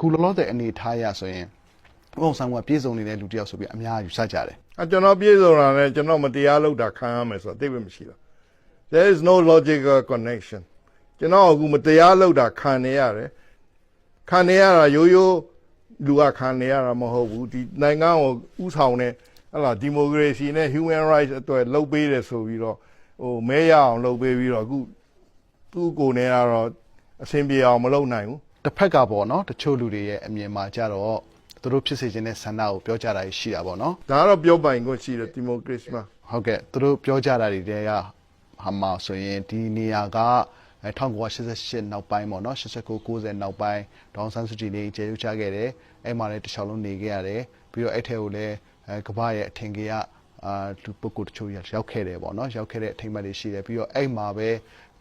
ခုလောလောဆယ်အနေထားရဆိုရင်ဘုံဆောင်ကပြေဆုံးနေတဲ့လူတစ်ယောက်ဆိုပြီးအများယူဆကြတယ်အကျွန်တော်ပြေစုံတာနဲ့ကျွန်တော်မတရားလုပ်တာခံရမယ်ဆိုတော့သိပဲမရှိတော့ there is no logical connection ကျွန်တော်အခုမတရားလုပ်တာခံနေရတယ်ခံနေရတာရိုးရိုးလူကခံနေရတာမဟုတ်ဘူးဒီနိုင်ငံကိုဥဆောင်တဲ့ဟလာဒီမိုကရေစီနဲ့ human rights အတွက်လုပ်ပေးတယ်ဆိုပြီးတော့ဟိုမဲရအောင်လုပ်ပေးပြီးတော့အခုသူ့ကိုယ်နဲ့ကတော့အဆင်ပြေအောင်မလုပ်နိုင်ဘူး တစ်ဖက်ကပေါ့နော်တချို့လူတွေရဲ့အမြင်မှာကြတော့သူတို့ဖြစ်စေခြင်းတဲ့ဆန္ဒကိုပြောကြတာရှိတာပေါ့နော်ဒါကတော့ပြောပိုင်ခွင့်ရှိတယ်ဒီမိုကရေစီမှာဟုတ်ကဲ့သူတို့ပြောကြတာတွေတည်းကဟာမှာဆိုရင်ဒီနေရာကအဲ1988နောက်ပိုင်းပေါ့နော်89 90နောက်ပိုင်းဒေါအောင်ဆန်းစုကြည်နေကျေရုပ်ချခဲ့တယ်အဲ့မှာလည်းတစ်ချောင်းလုံးနေခဲ့ရတယ်ပြီးတော့အဲ့ထဲကိုလည်းအဲကမ္ဘာရဲ့အထင်ကြီးကအာလူပုဂ္ဂိုလ်တချို့ရောက်ခဲ့တယ်ပေါ့နော်ရောက်ခဲ့တဲ့အထိမ့်မှတ်တွေရှိတယ်ပြီးတော့အဲ့မှာပဲ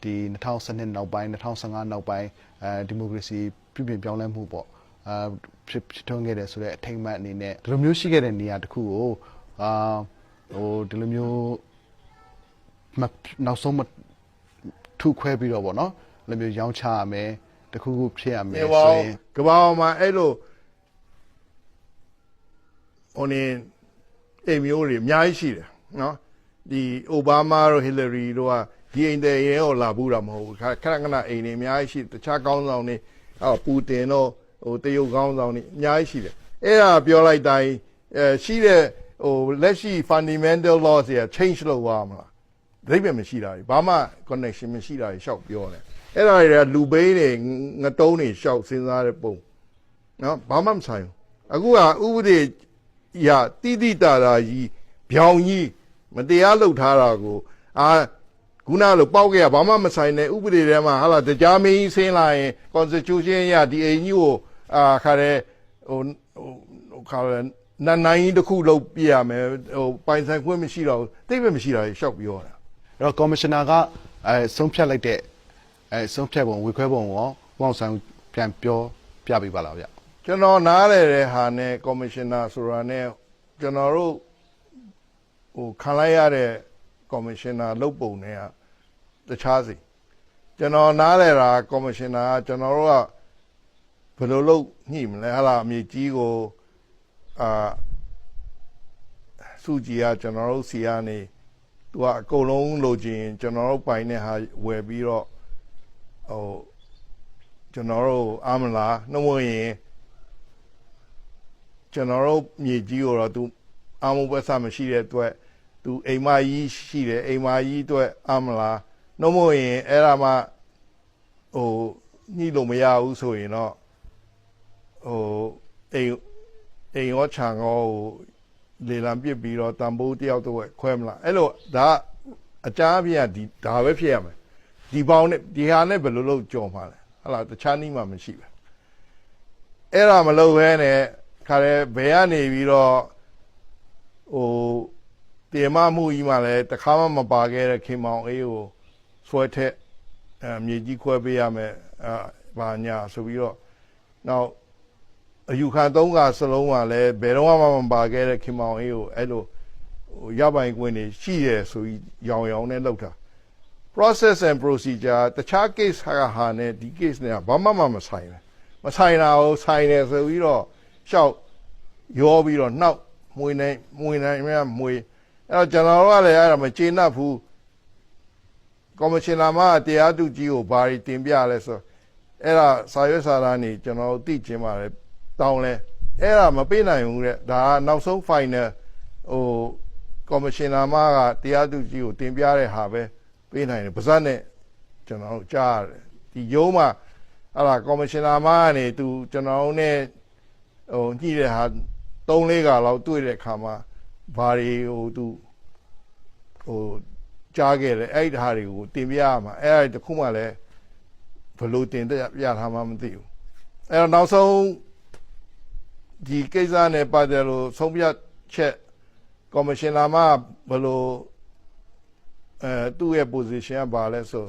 ဒီ2012နောက်ပိုင်း2015နောက်ပိုင်းအဲဒီမိုကရေစီပြုပြင်ပြောင်းလဲမှုပေါ့အာဖြစ်ဖြစ်ထွန်းခဲ့တယ်ဆိုတော့အထိမ့်မှတ်အနေနဲ့ဒီလိုမျိုးရှိခဲ့တဲ့နေရာတစ်ခုကိုအာဟိုဒီလိုမျိုးမနောက်ဆုံးမထုခွဲပြီးတော့ဗောနော်အဲ့လိုမျိုးရောင်းချရမယ်တခုခုဖြစ်ရမယ်နေဆိုပါရဦးင်ကဘာမှာအဲ့လိုဟိုနေအိမ်မျိုးတွေအများကြီးရှိတယ်နော်ဒီအိုဘားမားတို့ဟီလာရီတို့က ဒီအိမ်တဲ့ရဲကိုလာဘူးတာမဟုတ်ဘူးခဏခဏခဏအိမ်တွေအများကြီးရှိတခြားကောင်းဆောင်တွေအော်ပူတင်တို့ဟိုတရုတ်ကောင်းဆောင်တွေအများကြီးရှိတယ်အဲ့ဒါပြောလိုက်တိုင်းအဲရှိတဲ့ဟိုလက်ရှိ fundamental laws တွေ change လုပ်သွားမှာလားဒိဗ္ဗေမရှိတာကြီးဘာမှ connection မရှိတာကြီးရှောက်ပြောတယ်အဲ့ဒါတွေကလူဘိန်းတွေငတုံးတွေရှောက်စဉ်းစားတဲ့ပုံနော်ဘာမှမဆိုင်ဘူးအခုကဥပဒေရတိတိတာတာကြီးဗျောင်ကြီးမတရားလုပ်ထားတာကိုအာ ခုနလိုပေါက်ကြရဘာမှမဆိုင်တဲ့ဥပဒေထဲမှာဟာလာတရားမင်းကြီးဆင်းလာရင် constitution ရဒီအိမ်ကြီးကိုအာခါတဲ့ဟိုဟိုခါတဲ့နတ်နိုင်ကြီးတစ်ခုလုပ်ပြရမယ်ဟိုပိုင်ဆိုင်ခွင့်မရှိတော့ဘူးသိပဲမရှိတာကြီးရှောက်ပြောတာအဲ့တော့ကော်မရှင်နာကအဲဆုံးဖြတ်လိုက်တဲ့အဲဆုံးဖြတ်ပုံဝေခွဲပုံရောဘောင်ဆောင်ပြန်ပြောပြပေးပါလားဗျကျွန်တော်နားလဲတဲ့ဟာနဲ့ကော်မရှင်နာဆိုတာနဲ့ကျွန်တော်တို့ဟိုခံလိုက်ရတဲ့ ကော်မရှင်နာလုပ်ပုံတွေကတခြားစီကျွန်တော်နားလဲတာကော်မရှင်နာကကျွန်တော်တို့ကဘယ်လိုလုပ်ညှိမလဲဟာလာအမြေကြီးကိုအာစုကြည်ကကျွန်တော်တို့စီကနေသူကအကုန်လုံးလိုချင်ကျွန်တော်တို့ပိုင်တဲ့ဟာဝယ်ပြီးတော့ဟိုကျွန်တော်တို့အာမလားနှမရင်ကျွန်တော်တို့မြေကြီးကိုတော့သူအာမုပ္ပဆမရှိတဲ့အတွက် သူအိမ်မကြီးရှိတယ်အိမ်မကြီးအတွက်အမလားနှုတ်မို့ရင်အဲ့ဒါမှဟိုညှိလို့မရဘူးဆိုရင်တော့ဟိုအိမ်အိမ်ရောခြံရောဟိုလေလံပစ်ပြီးတော့တံပိုးတယောက်တော့ခွဲမလားအဲ့လိုဒါအကြမ်းအပြည့်ကဒီဒါပဲဖြစ်ရမယ်ဒီပေါင်းနဲ့ဒီဟာနဲ့ဘယ်လိုလုပ်ကြော်မှာလဲဟလာတခြားနည်းမှမရှိဘူးအဲ့ဒါမလုပ်ဘဲနဲ့ခါရဲဘယ်ကနေပြီးတော့ဟို တေမမှုကြီးမှလည်းတစ်ခါမှမပါခဲ့တဲ့ခင်မောင်အေးကိုဆွဲထက်အမြေကြီးခွဲပေးရမယ်အဘာညာဆိုပြီးတော့နောက်အယူခံသုံးကစလုံးကလည်းဘယ်တော့မှမပါခဲ့တဲ့ခင်မောင်အေးကိုအဲ့လိုဟိုရပိုင်ခွင့်တွေရှိရဆိုပြီးရောင်ရောင်နဲ့လောက်တာ process and procedure တခြား case ဟာဟာနဲ့ဒီ case နဲ့ကဘာမှမမဆိုင်ဘူးမဆိုင်တာကိုဆိုင်တယ်ဆိုပြီးတော့ရှောက်ရောပြီးတော့နှောက်မွေနေမွေနိုင်မြမွေ အဲ့တော့ကျွန်တော်တို့ကလည်းအဲ့ဒါမကျေနပ်ဘူးကော်မရှင်လာမတရားသူကြီးကိုဘာတွေတင်ပြလဲဆိုအဲ့ဒါစာရွက်စာတမ်းနေကျွန်တော်တို့သိချင်းပါလေတောင်းလဲအဲ့ဒါမပေးနိုင်ဘူးတဲ့ဒါကနောက်ဆုံး final ဟိုကော်မရှင်လာမကတရားသူကြီးကိုတင်ပြတဲ့ဟာပဲပေးနိုင်တယ်ပါဇက်နဲ့ကျွန်တော်တို့ကြားရတယ်ဒီရုံးမှာအဲ့ဒါကော်မရှင်နာမကနေသူကျွန်တော်တို့ ਨੇ ဟိုညှိတဲ့ဟာ၃၄ကလောက်တွေ့တဲ့အခါမှာ ဘာတွေဟိုသူဟိုကြားခဲ့တယ်အဲ့ဒီဟာတွေကိုတင်ပြရမှာအဲ့ဒါတခုမှလည်းဘယ်လို့တင်ပြထားမှမသိဘူးအဲ့တော့နောက်ဆုံးဒီကိစ္စနဲ့ပတ်သက်လို့ဆုံးဖြတ်ချက်ကော်မရှင်နာမဘယ်လို့အဲသူ့ရဲ့ position ကဘာလဲဆို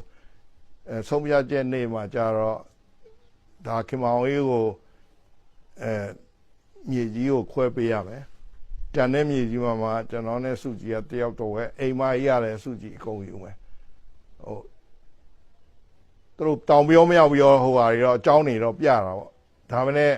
အဲဆုံးဖြတ်ချက်နေ့မှာကြတော့ဒါခင်မောင်အေးကိုအဲမြေကြီးကိုခွဲပေးရမယ်။ တန်တဲ့မြေကြီးမှာမှာကျွန်တော်နဲ့စုကြည်ကတယောက်တော့ဝဲအိမ်မကြီးရတယ်စုကြည်အကုန်ယူမယ်။ဟိုသူတို့တောင်ပြောမရောက်ပြောဟိုဟာတွေတော့အကြောင်းနေတော့ပြတာပေါ့။ဒါမနဲ့